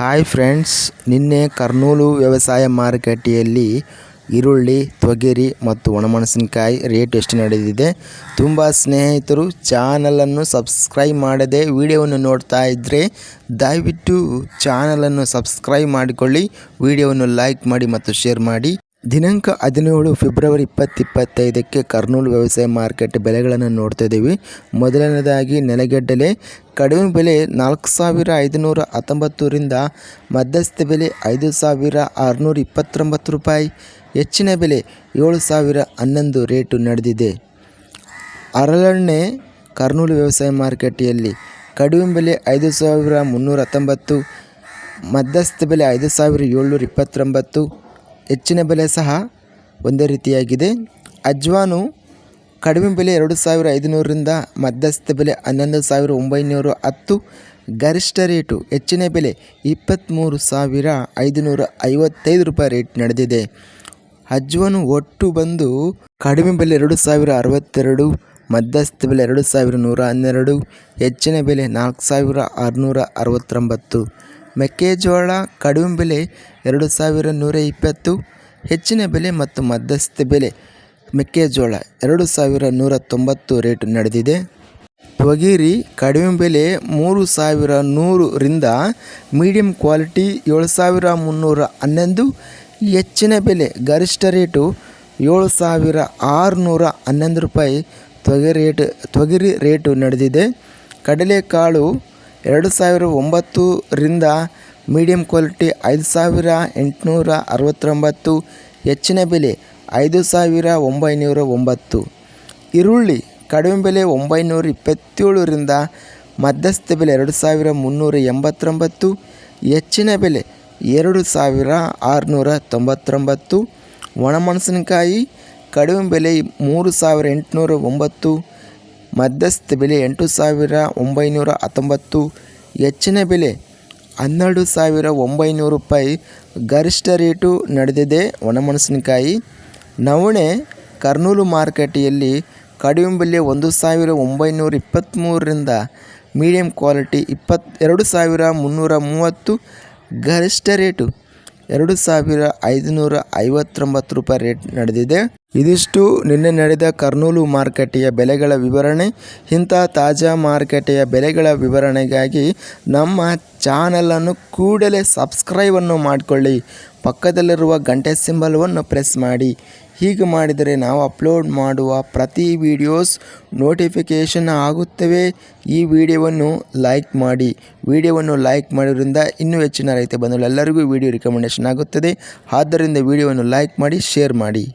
Hi friends, ನಿನ್ನೆ ಕರ್ನೂಲು ವ್ಯವಸಾಯ ಮಾರುಕಟ್ಟೆಯಲ್ಲಿ ಈರುಳ್ಳಿ, ತೊಗರಿ ಮತ್ತು ಒಣಮೆಣಸಿನಕಾಯಿ ರೇಟ್ ಎಷ್ಟು ನಡೆದಿದೆ? ತುಂಬ ಸ್ನೇಹಿತರು, ಚಾನಲನ್ನು ಸಬ್ಸ್ಕ್ರೈಬ್ ಮಾಡದೆ ವಿಡಿಯೋವನ್ನು ನೋಡ್ತಾ ಇದ್ದರೆ ದಯವಿಟ್ಟು ಚಾನಲನ್ನು ಸಬ್ಸ್ಕ್ರೈಬ್ ಮಾಡಿಕೊಳ್ಳಿ, ವಿಡಿಯೋವನ್ನು ಲೈಕ್ ಮಾಡಿ ಮತ್ತು ಶೇರ್ ಮಾಡಿ. ದಿನಾಂಕ ಹದಿನೇಳು ಫೆಬ್ರವರಿ ಇಪ್ಪತ್ತಿಪ್ಪತ್ತೈದಕ್ಕೆ ಕರ್ನೂಲು ವ್ಯವಸಾಯ ಮಾರ್ಕೆಟ್ ಬೆಲೆಗಳನ್ನು ನೋಡ್ತಾ ಇದ್ದೀವಿ ಮೊದಲನೇದಾಗಿ ನೆಲಗಡ್ಡಲೆ. ಕಡಿಮೆ ಬೆಲೆ ನಾಲ್ಕು ಸಾವಿರ ಐದುನೂರ ಹತ್ತೊಂಬತ್ತರಿಂದ ಮಧ್ಯಸ್ಥ ಬೆಲೆ ಐದು ಸಾವಿರ ಆರುನೂರ ಇಪ್ಪತ್ತೊಂಬತ್ತು ರೂಪಾಯಿ. ಹೆಚ್ಚಿನ ಬೆಲೆ ಏಳು ಸಾವಿರ ಹನ್ನೊಂದು ರೇಟು ನಡೆದಿದೆ. ಹರಳೆಣ್ಣೆ ಕರ್ನೂಲು ವ್ಯವಸಾಯ ಮಾರುಕಟ್ಟೆಯಲ್ಲಿ ಕಡಿಮೆ ಬೆಲೆ ಐದು ಸಾವಿರ ಮುನ್ನೂರ ಹತ್ತೊಂಬತ್ತು, ಮಧ್ಯಸ್ಥ ಬೆಲೆ ಐದು ಸಾವಿರ ಏಳ್ನೂರ ಇಪ್ಪತ್ತೊಂಬತ್ತು ಹೆಚ್ಚಿನ ಬೆಲೆ ಸಹ ಒಂದೇ ರೀತಿಯಾಗಿದೆ. ಅಜ್ವಾನು ಕಡಿಮೆ ಬೆಲೆ ಎರಡು ಸಾವಿರ ಐದುನೂರರಿಂದ ಮಧ್ಯಸ್ಥ ಬೆಲೆ ಹನ್ನೊಂದು ಸಾವಿರ ಒಂಬೈನೂರ ಹತ್ತು ಗರಿಷ್ಠ ರೇಟು ಹೆಚ್ಚಿನ ಬೆಲೆ ಇಪ್ಪತ್ತ್ಮೂರು ಸಾವಿರ ಐದುನೂರ ಐವತ್ತೈದು ರೂಪಾಯಿ ರೇಟ್ ನಡೆದಿದೆ. ಅಜ್ವಾನು ಒಟ್ಟು ಬಂದು ಕಡಿಮೆ ಬೆಲೆ ಎರಡು ಸಾವಿರ ಅರವತ್ತೆರಡು ಮಧ್ಯಸ್ಥ ಬೆಲೆ ಎರಡು ಸಾವಿರ ನೂರ ಹನ್ನೆರಡು ಹೆಚ್ಚಿನ ಬೆಲೆ ನಾಲ್ಕು ಸಾವಿರ ಆರುನೂರ ಅರವತ್ತೊಂಬತ್ತು ಮೆಕ್ಕೆಜೋಳ ಕಡಿಮೆ ಬೆಲೆ ಎರಡು ಸಾವಿರ ನೂರ ಇಪ್ಪತ್ತು, ಹೆಚ್ಚಿನ ಬೆಲೆ ಮತ್ತು ಮಧ್ಯಸ್ಥ ಬೆಲೆ ಮೆಕ್ಕೆಜೋಳ ಎರಡು ಸಾವಿರ ನೂರ ತೊಂಬತ್ತು ರೇಟ್ ನಡೆದಿದೆ. ತೊಗರಿ ಕಡಿಮೆ ಬೆಲೆ ಮೂರು ಸಾವಿರ ನೂರರಿಂದ ಮೀಡಿಯಂ ಕ್ವಾಲಿಟಿ ಏಳು ಸಾವಿರ ಮುನ್ನೂರ ಹನ್ನೊಂದು, ಹೆಚ್ಚಿನ ಬೆಲೆ ಗರಿಷ್ಠ ರೇಟು ಏಳು ಸಾವಿರ ಆರುನೂರ ಹನ್ನೊಂದು ರೂಪಾಯಿ ತೊಗರಿ ರೇಟ್ ತೊಗರಿ ರೇಟು ನಡೆದಿದೆ. ಕಡಲೆಕಾಳು ಎರಡು ಸಾವಿರ ಒಂಬತ್ತರಿಂದ ಮೀಡಿಯಂ ಕ್ವಾಲಿಟಿ ಐದು ಸಾವಿರ ಎಂಟುನೂರ ಅರವತ್ತೊಂಬತ್ತು, ಹೆಚ್ಚಿನ ಬೆಲೆ ಐದು ಸಾವಿರ ಒಂಬೈನೂರ ಒಂಬತ್ತು. ಈರುಳ್ಳಿ ಕಡಿಮೆ ಬೆಲೆ ಒಂಬೈನೂರ ಇಪ್ಪತ್ತೇಳರಿಂದ ಮಧ್ಯಸ್ಥ ಬೆಲೆ ಎರಡು ಸಾವಿರ ಮುನ್ನೂರ ಎಂಬತ್ತೊಂಬತ್ತು, ಹೆಚ್ಚಿನ ಬೆಲೆ ಎರಡು ಸಾವಿರ ಆರುನೂರ ತೊಂಬತ್ತೊಂಬತ್ತು. ಒಣಮೆಣಸಿನಕಾಯಿ ಕಡಿಮೆ ಬೆಲೆ ಮೂರು ಸಾವಿರ ಎಂಟುನೂರ ಒಂಬತ್ತು ಮಧ್ಯಸ್ಥ ಬೆಲೆ ಎಂಟು ಸಾವಿರ ಒಂಬೈನೂರ ಹತ್ತೊಂಬತ್ತು, ಹೆಚ್ಚಿನ ಬೆಲೆ ಹನ್ನೆರಡು ಸಾವಿರ ಒಂಬೈನೂರು ರೂಪಾಯಿ. ಗರಿಷ್ಠ ರೇಟು ನಡೆದಿದೆ. ಒಣಮೆಣಸಿನಕಾಯಿ. ನವಣೆ ಕರ್ನೂಲು ಮಾರುಕಟ್ಟೆಯಲ್ಲಿ ಕಡಿಮೆ ಬೆಲೆ ಒಂದು ಸಾವಿರ ಒಂಬೈನೂರ ಇಪ್ಪತ್ತ್ಮೂರರಿಂದ ಮೀಡಿಯಂ ಕ್ವಾಲಿಟಿ ಇಪ್ಪತ್ತೆರಡು ಸಾವಿರ ಮುನ್ನೂರ ಮೂವತ್ತು. ಗರಿಷ್ಠ ರೇಟು ಎರಡು ಸಾವಿರ ಐದುನೂರ ಐವತ್ತೊಂಬತ್ತು ರೂಪಾಯಿ ರೇಟ್ ನಡೆದಿದೆ. ಇದಿಷ್ಟು ನಿನ್ನೆ ನಡೆದ ಕರ್ನೂಲು ಮಾರುಕಟ್ಟೆಯ ಬೆಲೆಗಳ ವಿವರಣೆ. ಇಂಥ ತಾಜಾ ಮಾರುಕಟ್ಟೆಯ ಬೆಲೆಗಳ ವಿವರಣೆಗಾಗಿ ನಮ್ಮ ಚಾನಲನ್ನು ಕೂಡಲೇ ಸಬ್ಸ್ಕ್ರೈಬನ್ನು ಮಾಡಿಕೊಳ್ಳಿ. ಪಕ್ಕದಲ್ಲಿರುವ ಗಂಟೆ ಸಿಂಬಲ್ವನ್ನು ಪ್ರೆಸ್ ಮಾಡಿ. ಹೀಗೆ ಮಾಡಿದರೆ ನಾವು ಅಪ್ಲೋಡ್ ಮಾಡುವ ಪ್ರತಿ ವಿಡಿಯೋಸ್ ನೋಟಿಫಿಕೇಷನ್ ಆಗುತ್ತವೆ. ಈ ವಿಡಿಯೋವನ್ನು ಲೈಕ್ ಮಾಡಿ. ವಿಡಿಯೋವನ್ನು ಲೈಕ್ ಮಾಡೋದ್ರಿಂದ ಇನ್ನೂ ಹೆಚ್ಚಿನ ರೈತ ಬಂಧುಗಳು ಎಲ್ಲರಿಗೂ ವಿಡಿಯೋ ರಿಕಮೆಂಡೇಷನ್ ಆಗುತ್ತದೆ. ಆದ್ದರಿಂದ ವಿಡಿಯೋವನ್ನು ಲೈಕ್ ಮಾಡಿ, ಶೇರ್ ಮಾಡಿ.